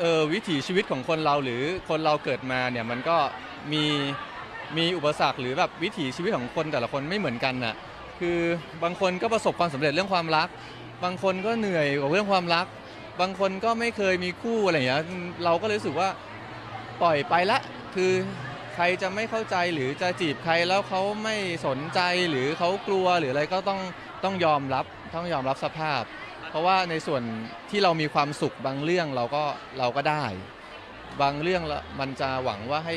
เออวิถีชีวิตของคนเราหรือคนเราเกิดมาเนี่ยมันก็มีมีอุปสรรคหรือแบบวิถีชีวิตของคนแต่ละคนไม่เหมือนกันน่ะคือบางคนก็ประสบความสำเร็จเรื่องความรัก บางคนก็เหนื่อยกับเรื่องความรัก บางคนก็ไม่เคยมีคู่อะไรอย่างเงี้ยเราก็เลยรู้สึกว่าปล่อยไปละคือใครจะไม่เข้าใจหรือจะจีบใครแล้วเขาไม่สนใจหรือเขากลัวหรืออะไรก็ต้องต้องยอมรับต้องยอมรับสภาพ เพราะว่าในส่วนที่เรามีความสุขบางเรื่องเราก็เราก็ได้ บางเรื่องละมันจะหวังว่าให้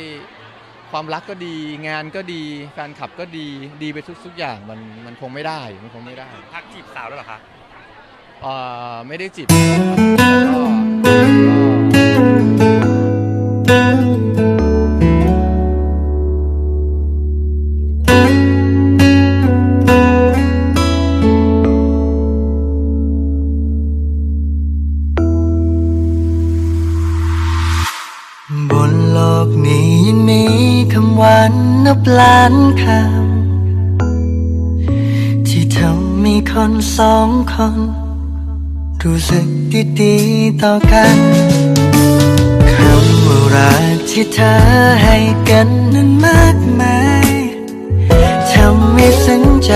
ความรักก็ดี งานก็ดีแฟนคลับก็ดีดีไปทุกๆอย่างมันมันคงไม่ได้มันคงไม่ได้ พักจีบสาวแล้วเหรอคะเอ่อไม่ได้จีบก็ก็ นับล้านคำที่ทำให้คนสองคน รู้สึกดีๆต่อกันคำว่ารักที่เธอให้กันนั้นมากมายทำให้ซึ้งใจ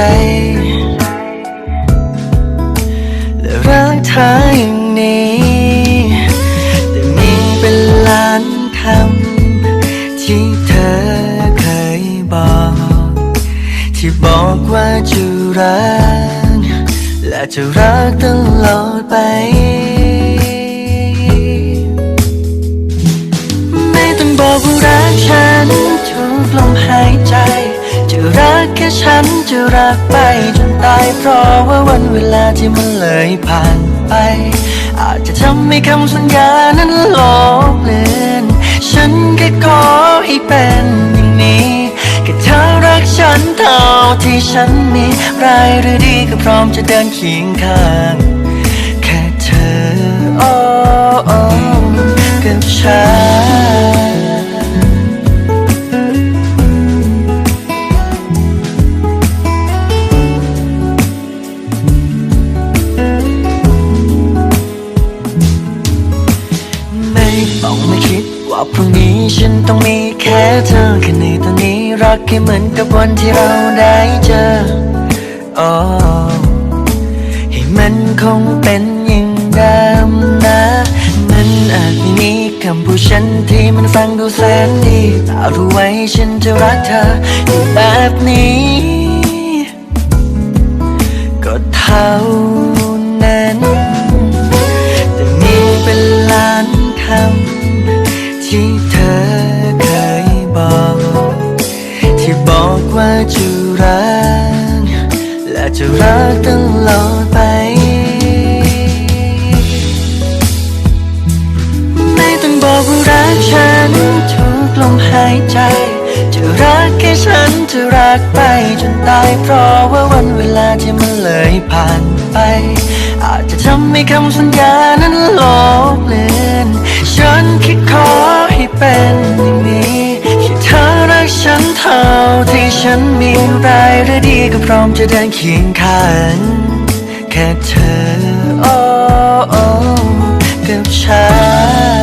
และรักเธออย่างนี้แต่มีเป็นล้านคำที่เธอ บอกว่าจะรัก และจะรักตลอดไป ไม่ต้องบอกว่ารักฉันทุกลมหายใจ จะรักแค่ฉันจะรักไปจนตายเพราะว่าวันเวลาที่มันเลยผ่านไป อาจจะทำให้คำสัญญานั้นลบเลือน ฉันแค่ขอให้เป็น ฉันมีร้ายหรือดีก็พร้อมจะเดินเคียงข้าง แค่เธอโอ้โอ้กับฉันไม่ต้องมาคิด ว่าพรุ่งนี้ฉันต้องมีแค่เธอแค่ในตอนนี้รักแค่เหมือนกับวันที่เราได้เจอโอ้ให้มันคงเป็นอย่างเดิมนะ มันอาจไม่มีคำพูดฉันที่มันฟังดูแสนดีแต่รู้ไว้ฉันจะรักเธออยู่แบบนี้ ก็เท่า ว่าจะรัก และจะรักตลอดไป ไม่ต้องบอกว่ารักฉันทุกลมหายใจ จะรักแค่ฉันจะรักไปจนตายเพราะว่าวันเวลาที่มันเลยผ่านไป อาจจะทำให้คำสัญญานั้นลบเลือน ฉันแค่ขอให้เป็นอย่างนี้ กฉันเท่าที่ฉันมีรายหรือดีก็พร้อมจะเดินเคียงข้างแค่เธอ โอ้โอ้กับฉัน